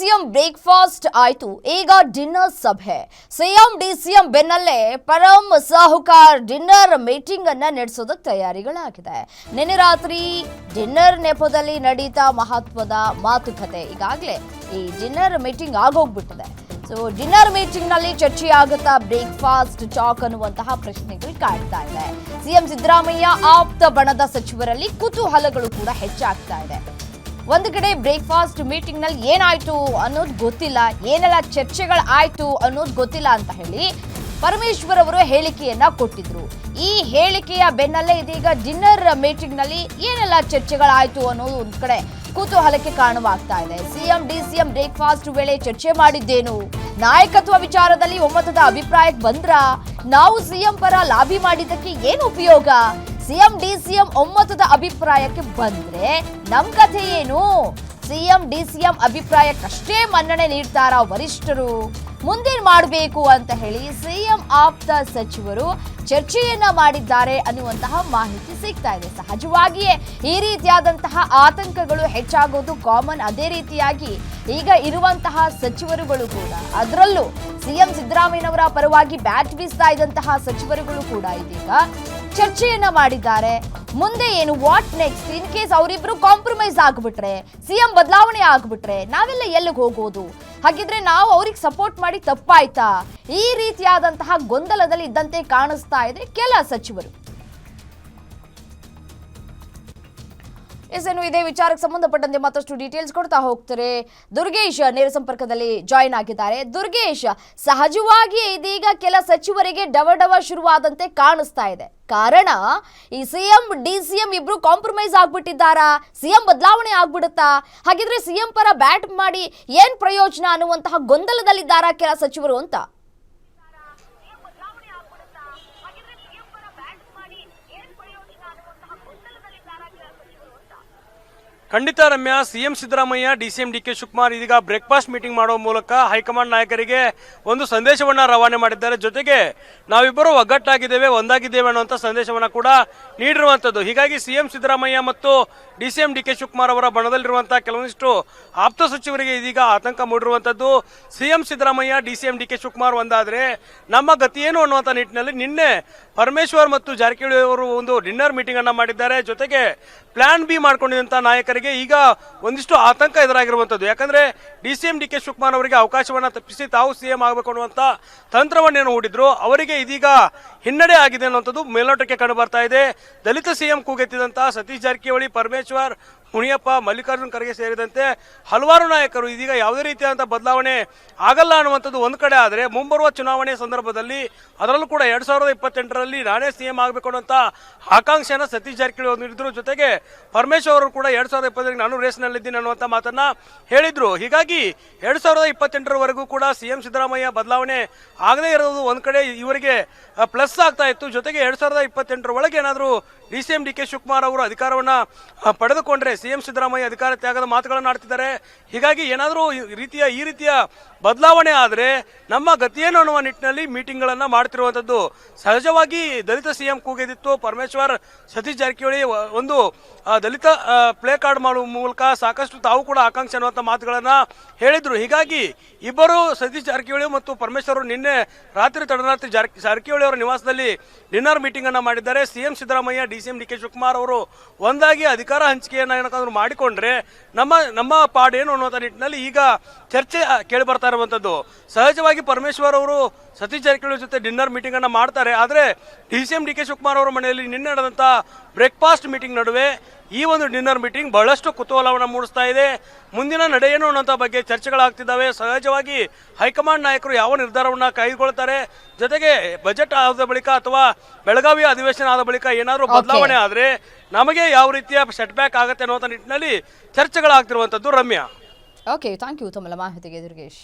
DCM breakfast ಆಯ್ತು. ಈಗ dinner ಸಭೆ. ಸಿಎಂ, ಡಿಸಿಎಂ ಬೆನ್ನಲ್ಲೇ ಪರಂ ಸಾಹುಕಾರ್ ಡಿನ್ನರ್ ಮೀಟಿಂಗ್ ಅನ್ನ ನಡೆಸೋದಕ್ಕೆ ತಯಾರಿಗಳಾಗಿದೆ. ನಿನ್ನೆ ರಾತ್ರಿ ಡಿನ್ನರ್ ನೆಪದಲ್ಲಿ ನಡೀತಾ ಮಹತ್ವದ ಮಾತುಕತೆ. ಈಗಾಗಲೇ ಈ ಡಿನ್ನರ್ ಮೀಟಿಂಗ್ ಆಗೋಗ್ಬಿಟ್ಟಿದೆ. ಸೊ ಡಿನ್ನರ್ ಮೀಟಿಂಗ್ನಲ್ಲಿ ಚರ್ಚೆ ಆಗುತ್ತಾ ಬ್ರೇಕ್ಫಾಸ್ಟ್ ಚಾಕ್ ಅನ್ನುವಂತಹ ಪ್ರಶ್ನೆಗಳು ಕಾಡ್ತಾ ಇದೆ. ಸಿಎಂ ಸಿದ್ದರಾಮಯ್ಯ ಆಪ್ತ ಬಣದ ಸಚಿವರಲ್ಲಿ ಕುತೂಹಲಗಳು ಕೂಡ ಹೆಚ್ಚಾಗ್ತಾ ಇದೆ. ಒಂದು ಕಡೆ ಬ್ರೇಕ್ಫಾಸ್ಟ್ ಮೀಟಿಂಗ್ನಲ್ಲಿ ಏನಾಯ್ತು ಅನ್ನೋದು ಗೊತ್ತಿಲ್ಲ, ಏನೆಲ್ಲ ಚರ್ಚೆಗಳು ಆಯ್ತು ಅನ್ನೋದು ಗೊತ್ತಿಲ್ಲ ಅಂತ ಹೇಳಿ ಪರಮೇಶ್ವರ್ ಅವರು ಹೇಳಿಕೆಯನ್ನ ಕೊಟ್ಟಿದ್ರು. ಈ ಹೇಳಿಕೆಯ ಬೆನ್ನಲ್ಲೇ ಇದೀಗ ಡಿನ್ನರ್ ಮೀಟಿಂಗ್ನಲ್ಲಿ ಏನೆಲ್ಲ ಚರ್ಚೆಗಳಾಯ್ತು ಅನ್ನೋದು ಒಂದ್ ಕಡೆ ಕುತೂಹಲಕ್ಕೆ ಕಾರಣವಾಗ್ತಾ ಇದೆ. ಸಿಎಂ, ಡಿಸಿಎಂ ಬ್ರೇಕ್ಫಾಸ್ಟ್ ವೇಳೆ ಚರ್ಚೆ ಮಾಡಿದ್ದೇನು? ನಾಯಕತ್ವ ವಿಚಾರದಲ್ಲಿ ಒಮ್ಮತದ ಅಭಿಪ್ರಾಯಕ್ಕೆ ಬಂದ್ರ? ನಾವು ಸಿಎಂ ಪರ ಲಾಬಿ ಮಾಡಿದ್ದಕ್ಕೆ ಏನು ಉಪಯೋಗ? ಸಿಎಂ, ಡಿಸಿಎಂ ಒಮ್ಮತದ ಅಭಿಪ್ರಾಯಕ್ಕೆ ಬಂದ್ರೆ ನಮ್ ಕಥೆ ಏನು? ಸಿಎಂ, ಡಿಸಿಎಂ ಅಭಿಪ್ರಾಯಕ್ಕಷ್ಟೇ ಮನ್ನಣೆ ನೀಡ್ತಾರ ವರಿಷ್ಠರು? ಮುಂದೇನ್ ಮಾಡಬೇಕು ಅಂತ ಹೇಳಿ ಸಿಎಂ ಆಪ್ತ ಸಚಿವರು ಚರ್ಚೆಯನ್ನ ಮಾಡಿದ್ದಾರೆ ಅನ್ನುವಂತಹ ಮಾಹಿತಿ ಸಿಗ್ತಾ ಇದೆ. ಸಹಜವಾಗಿಯೇ ಈ ರೀತಿಯಾದಂತಹ ಆತಂಕಗಳು ಹೆಚ್ಚಾಗೋದು ಕಾಮನ್ ಅದೇ ರೀತಿಯಾಗಿ ಈಗ ಇರುವಂತಹ ಸಚಿವರುಗಳು ಕೂಡ, ಅದರಲ್ಲೂ ಸಿಎಂ ಸಿದ್ದರಾಮಯ್ಯನವರ ಪರವಾಗಿ ಬ್ಯಾಟ್ ಬೀಸ್ತಾ ಇದ್ದಂತಹ ಸಚಿವರುಗಳು ಕೂಡ ಇದೀಗ ಚರ್ಚೆಯನ್ನ ಮಾಡಿದ್ದಾರೆ. ಮುಂದೆ ಏನು ವಾಟ್ ನೆಕ್ಸ್ಟ್ ಇನ್ ಕೇಸ್ ಅವರಿಬ್ರು ಕಾಂಪ್ರಮೈಸ್ ಆಗ್ಬಿಟ್ರೆ ಸಿಎಂ ಬದಲಾವಣೆ ಆಗ್ಬಿಟ್ರೆ, ನಾವೆಲ್ಲ ಎಲ್ಲಿಗೆ ಹೋಗೋದು? ಹಾಗಿದ್ರೆ ನಾವು ಅವ್ರಿಗೆ ಸಪೋರ್ಟ್ ಮಾಡಿ ತಪ್ಪಾಯ್ತಾ? ಈ ರೀತಿಯಾದಂತಹ ಗೊಂದಲದಲ್ಲಿ ಇದ್ದಂತೆ ಕಾಣಿಸ್ತಾ ಇದೆ ಕೆಲ ಸಚಿವರು. ಎಸ್ ಏನು ಇದೇ ವಿಚಾರಕ್ಕೆ ಸಂಬಂಧಪಟ್ಟಂತೆ ಮತ್ತಷ್ಟು ಡೀಟೇಲ್ಸ್ ಕೊಡ್ತಾ ಹೋಗ್ತಾರೆ. ದುರ್ಗೇಶ್ ನೇರ ಸಂಪರ್ಕದಲ್ಲಿ ಜಾಯಿನ್ ಆಗಿದ್ದಾರೆ. ದುರ್ಗೇಶ್ ಸಹಜವಾಗಿ ಇದೀಗ ಕೆಲ ಸಚಿವರಿಗೆ ಡವ ಡವ ಶುರುವಾದಂತೆ ಕಾಣಿಸ್ತಾ ಇದೆ. ಕಾರಣ, ಈ ಸಿಎಂ, ಡಿ ಸಿಎಂ ಇಬ್ರು ಕಾಂಪ್ರಮೈಸ್ ಆಗ್ಬಿಟ್ಟಿದ್ದಾರಾ? ಸಿಎಂ ಬದಲಾವಣೆ ಆಗ್ಬಿಡುತ್ತಾ? ಹಾಗಿದ್ರೆ ಸಿಎಂ ಪರ ಬ್ಯಾಟ್ ಮಾಡಿ ಏನ್ ಪ್ರಯೋಜನ ಅನ್ನುವಂತಹ ಗೊಂದಲದಲ್ಲಿದ್ದಾರಾ ಕೆಲ ಸಚಿವರು ಅಂತ? ಖಂಡಿತ Ramya, CM Siddaramaiah, DCM D K Shivakumar ಇದೀಗ ಬ್ರೇಕ್ಫಾಸ್ಟ್ ಮೀಟಿಂಗ್ ಮಾಡುವ ಮೂಲಕ ಹೈಕಮಾಂಡ್ ನಾಯಕರಿಗೆ ಒಂದು ಸಂದೇಶವನ್ನು ರವಾನೆ ಮಾಡಿದ್ದಾರೆ. ಜೊತೆಗೆ ನಾವಿಬ್ಬರು ಒಗ್ಗಟ್ಟಾಗಿದ್ದೇವೆ, ಒಂದಾಗಿದ್ದೇವೆ ಅನ್ನುವಂಥ ಸಂದೇಶವನ್ನ ಕೂಡ ನೀಡಿರುವಂಥದ್ದು ಹೀಗಾಗಿ ಸಿಎಂ ಸಿದ್ದರಾಮಯ್ಯ ಮತ್ತು D C M D K Shivakumar ಅವರ ಬಣದಲ್ಲಿರುವಂಥ ಕೆಲವೊಂದಿಷ್ಟು ಆಪ್ತ ಸಚಿವರಿಗೆ ಇದೀಗ ಆತಂಕ ಮೂಡಿರುವಂಥದ್ದು CM Siddaramaiah, D C M D K Shivakumar ಒಂದಾದರೆ ನಮ್ಮ ಗತಿ ಏನು ಅನ್ನುವಂಥ ನಿಟ್ಟಿನಲ್ಲಿ ನಿನ್ನೆ ಪರಮೇಶ್ವರ್ ಮತ್ತು ಜಾರಕಿಹೊಳಿ ಅವರು ಒಂದು ಡಿನ್ನರ್ ಮೀಟಿಂಗನ್ನು ಮಾಡಿದ್ದಾರೆ. ಜೊತೆಗೆ ಪ್ಲಾನ್ ಬಿ ಮಾಡಿಕೊಂಡಿದ್ದಂಥ ನಾಯಕರಿಗೆ ಈಗ ಒಂದಿಷ್ಟು ಆತಂಕ ಎದುರಾಗಿರುವಂಥದ್ದು ಯಾಕಂದರೆ D C M D K Shivakumar ಅವರಿಗೆ ಅವಕಾಶವನ್ನು ತಪ್ಪಿಸಿ ತಾವು ಸಿ ಎಂ ಆಗಬೇಕು ಅನ್ನುವಂಥ ತಂತ್ರವನ್ನೇನು ಹೂಡಿದ್ರು. ಅವರಿಗೆ ಇದೀಗ ಹಿನ್ನಡೆ ಆಗಿದೆ ಅನ್ನುವಂಥದ್ದು ಮೇಲ್ನೋಟಕ್ಕೆ ಕಂಡು ಬರ್ತಾ ಇದೆ. ದಲಿತ ಸಿಎಂ ಕೂಗೆತ್ತಿದಂತಹ ಸತೀಶ್ ಜಾರಕಿಹೊಳಿ ಪರಮೇಶ್ವರ್ ಮುನಿಯಪ್ಪ ಮಲ್ಲಿಕಾರ್ಜುನ್ ಖರ್ಗೆ ಸೇರಿದಂತೆ ಹಲವಾರು ನಾಯಕರು ಇದೀಗ ಯಾವುದೇ ರೀತಿಯಾದಂಥ ಬದಲಾವಣೆ ಆಗಲ್ಲ ಅನ್ನುವಂಥದ್ದು ಒಂದು ಕಡೆ ಆದರೆ ಮುಂಬರುವ ಚುನಾವಣೆ ಸಂದರ್ಭದಲ್ಲಿ ಅದರಲ್ಲೂ ಕೂಡ ಎರಡು ಸಾವಿರದ ಇಪ್ಪತ್ತೆಂಟರಲ್ಲಿ ನಾನೇ ಸಿ ಎಂ ಆಗಬೇಕು ಅನ್ನೋಂಥ ಆಕಾಂಕ್ಷೆಯನ್ನು ಸತೀಶ್ ಜಾರಕಿಹೊಳಿ ಅವರು ನೀಡಿದ್ರು. ಜೊತೆಗೆ ಪರಮೇಶ್ವರ್ ಅವರು ಕೂಡ ಎರಡು ಸಾವಿರದ ಇಪ್ಪತ್ತರಲ್ಲಿ ನಾನು ರೇಸ್ನಲ್ಲಿದ್ದೀನಿ ಅನ್ನುವಂಥ ಮಾತನ್ನು ಹೇಳಿದರು. ಹೀಗಾಗಿ ಎರಡು ಸಾವಿರದ ಇಪ್ಪತ್ತೆಂಟರವರೆಗೂ ಕೂಡ ಸಿ ಎಂ ಸಿದ್ದರಾಮಯ್ಯ ಬದಲಾವಣೆ ಆಗದೇ ಇರೋದು ಒಂದು ಕಡೆ ಇವರಿಗೆ ಪ್ಲಸ್ ಆಗ್ತಾ ಇತ್ತು. ಜೊತೆಗೆ ಎರಡು ಸಾವಿರದ ಇಪ್ಪತ್ತೆಂಟರ ಒಳಗೆ ಏನಾದರೂ D C M D K Shivakumar ಅವರು ಅಧಿಕಾರವನ್ನು ಪಡೆದುಕೊಂಡ್ರೆ ಸಿ ಎಂ ಸಿದ್ದರಾಮಯ್ಯ ಅಧಿಕಾರ ತ್ಯಾಗದ ಮಾತುಗಳನ್ನು ಆಡ್ತಿದ್ದಾರೆ. ಹೀಗಾಗಿ ಏನಾದರೂ ರೀತಿಯ, ಈ ರೀತಿಯ ಬದಲಾವಣೆ ಆದರೆ ನಮ್ಮ ಗತಿಯೇನು ಅನ್ನುವ ನಿಟ್ಟಿನಲ್ಲಿ ಮೀಟಿಂಗ್ಗಳನ್ನು ಮಾಡ್ತಿರುವಂಥದ್ದು ಸಹಜವಾಗಿ ದಲಿತ ಸಿ ಎಂ ಕೂಗಿದಿತ್ತು. ಪರಮೇಶ್ವರ್, ಸತೀಶ್ ಜಾರಕಿಹೊಳಿ ಒಂದು ದಲಿತ ಪ್ಲೇ ಕಾರ್ಡ್ ಮಾಡುವ ಮೂಲಕ ಸಾಕಷ್ಟು ತಾವು ಕೂಡ ಆಕಾಂಕ್ಷೆ ಅನ್ನುವಂಥ ಮಾತುಗಳನ್ನು ಹೇಳಿದರು. ಹೀಗಾಗಿ ಇಬ್ಬರು ಸತೀಶ್ ಜಾರಕಿಹೊಳಿ ಮತ್ತು ಪರಮೇಶ್ವರ್ ನಿನ್ನೆ ರಾತ್ರಿ ತಡರಾತ್ರಿ ಜಾರ್, ಜಾರಕಿಹೊಳಿ ಅವರ ನಿವಾಸದಲ್ಲಿ ಡಿನ್ನರ್ ಮೀಟಿಂಗನ್ನು ಮಾಡಿದ್ದಾರೆ. C M Siddaramaiah, D C M D K Shivakumar ಅವರು ಒಂದಾಗಿ ಅಧಿಕಾರ ಹಂಚಿಕೆಯನ್ನು ಏನಕ್ಕಾದ್ರೂ ಮಾಡಿಕೊಂಡ್ರೆ ನಮ್ಮ ನಮ್ಮ ಪಾಡೇನು ಅನ್ನುವಂಥ ನಿಟ್ಟಿನಲ್ಲಿ ಈಗ ಚರ್ಚೆ ಕೇಳಿ ಬರ್ತಾ ಇರುವಂಥದ್ದು. ಸಹಜವಾಗಿ ಪರಮೇಶ್ವರ್ ಅವರು ಸತೀಶ್ ಜಾರಕಿಹೊಳಿ ಜೊತೆ ಡಿನ್ನರ್ ಮೀಟಿಂಗ್ ಅನ್ನ ಮಾಡ್ತಾರೆ. ಆದರೆ D C M D K Shivakumar ಅವರ ಮನೆಯಲ್ಲಿ ನಿನ್ನೆ ನಡೆದಂತ ಬ್ರೇಕ್ಫಾಸ್ಟ್ ಮೀಟಿಂಗ್ ನಡುವೆ ಈ ಒಂದು ಡಿನ್ನರ್ ಮೀಟಿಂಗ್ ಬಹಳಷ್ಟು ಕುತೂಹಲವನ್ನು ಮೂಡಿಸ್ತಾ ಇದೆ. ಮುಂದಿನ ನಡೆ ಏನು ಅನ್ನೋಂಥ ಬಗ್ಗೆ ಚರ್ಚೆಗಳಾಗ್ತಿದ್ದಾವೆ. ಸಹಜವಾಗಿ ಹೈಕಮಾಂಡ್ ನಾಯಕರು ಯಾವ ನಿರ್ಧಾರವನ್ನು ಕೈಗೊಳ್ತಾರೆ? ಜೊತೆಗೆ ಬಜೆಟ್ ಆದ ಬಳಿಕ ಅಥವಾ ಬೆಳಗಾವಿ ಅಧಿವೇಶನ ಆದ ಬಳಿಕ ಏನಾದರೂ ಬದಲಾವಣೆ ಆದರೆ ನಮಗೆ ಯಾವ ರೀತಿಯ ಸೆಟ್ ಬ್ಯಾಕ್ ಆಗುತ್ತೆ ಅನ್ನೋಂಥ ನಿಟ್ಟಿನಲ್ಲಿ ಚರ್ಚೆಗಳಾಗ್ತಿರುವಂಥದ್ದು ರಮ್ಯಾ. ಓಕೆ ಥ್ಯಾಂಕ್ ಯು ತಮ್ಮ ಮಾಹಿತಿಗೆ ದುರ್ಗೇಶ್